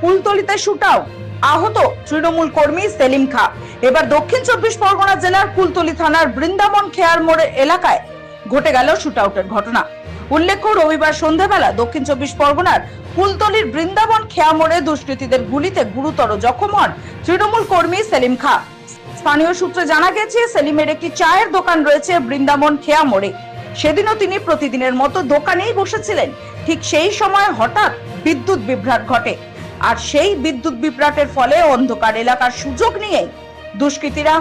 কুলতলিতে শুটাও। আহত তৃণমূল কর্মী সেলিম খা। এবার দক্ষিণ চব্বিশ পরগনা জেলার কুলতলি থানার বৃন্দাবন খেয়ার মোড়ের এলাকায় ঘটে গেল শুটআউটের ঘটনা। উল্লেখ্য, রবিবার সন্ধ্যাবেলা দক্ষিণ চব্বিশ পরগনার কুলতলির বৃন্দাবন খেয়া মোড়ে দুষ্কৃতীদের গুলিতে গুরুতর জখম হন তৃণমূল কর্মী সেলিম খা। স্থানীয় সূত্রে জানা গেছে, সেলিমের একটি চায়ের দোকান রয়েছে বৃন্দাবন খেয়া মোড়ে। সেদিনও তিনি প্রতিদিনের মতো দোকানেই বসেছিলেন। ঠিক সেই সময় হঠাৎ বিদ্যুৎ বিভ্রাট ঘটে। আর সেই বিদ্যুৎ বিভ্রাটের ফলে অন্ধকার এলাকার সুযোগ নিয়ে দুষ্কৃতীরা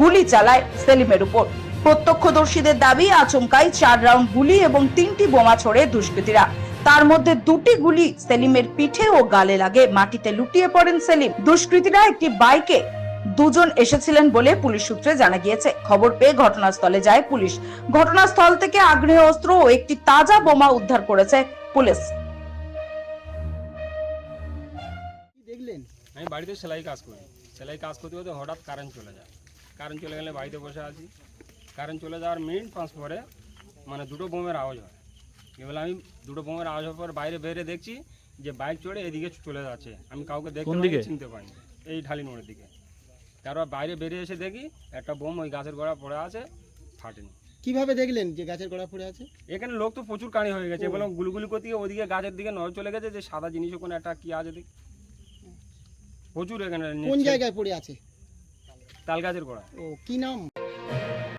গুলি চালায় সেলিমের উপর। প্রত্যক্ষদর্শীদের দাবি, আচমকাই চার রাউন্ড গুলি এবং তিনটি বোমা ছোড়ে দুষ্কৃতীরা। তার মধ্যে দুটি গুলি সেলিমের পিঠে ও গালে লাগে। মাটিতে লুটিয়ে পড়েন সেলিম। দুষ্কৃতীরা একটি বাইকে দুজন এসেছিলেন বলে পুলিশ সূত্রে জানা গিয়েছে। খবর পেয়ে ঘটনাস্থলে যায় পুলিশ। ঘটনাস্থল থেকে আগ্নেয় অস্ত্র ও একটি তাজা বোমা উদ্ধার করেছে পুলিশ। কি দেখলেন আমি বাড়িতে সেলাই কাজ করি। সেলাই কাজ করতে করতে হঠাৎ কারেন্ট চলে যায়। কারেন্ট চলে গেলে বাড়িতে বসে আছি। কারেন্ট চলে যাওয়ার মিনিট পাঁচ পরে মানে দুটো বোমের আওয়াজ হয়। এবার আমি দুটো বোমের আওয়াজ হওয়ার পর বাইরে বেরিয়ে দেখছি যে বাইক চড়ে এদিকে চলে যাচ্ছে। আমি কাউকে দেখতে পাইনি, চিনতে পারিনি এই ঢালি মোড়ের দিকে। তারপর বাইরে বেরিয়ে এসে দেখি একটা বোম ওই গাছের গোড়া পড়ে আছে ফাটেনি। কীভাবে দেখলেন যে গাছের গোড়া পড়ে আছে? এখানে লোক তো প্রচুর কাঁড়ি হয়ে গেছে। এবং গুলগুলি করতে গিয়ে ওদিকে গাছের দিকে নজর চলে গেছে যে সাদা জিনিস ওখানে একটা কি আছে দেখ। প্রচুর এখানে কোন জায়গায় পড়ে আছে? তাল গাছের গোড়া ও কি নাম?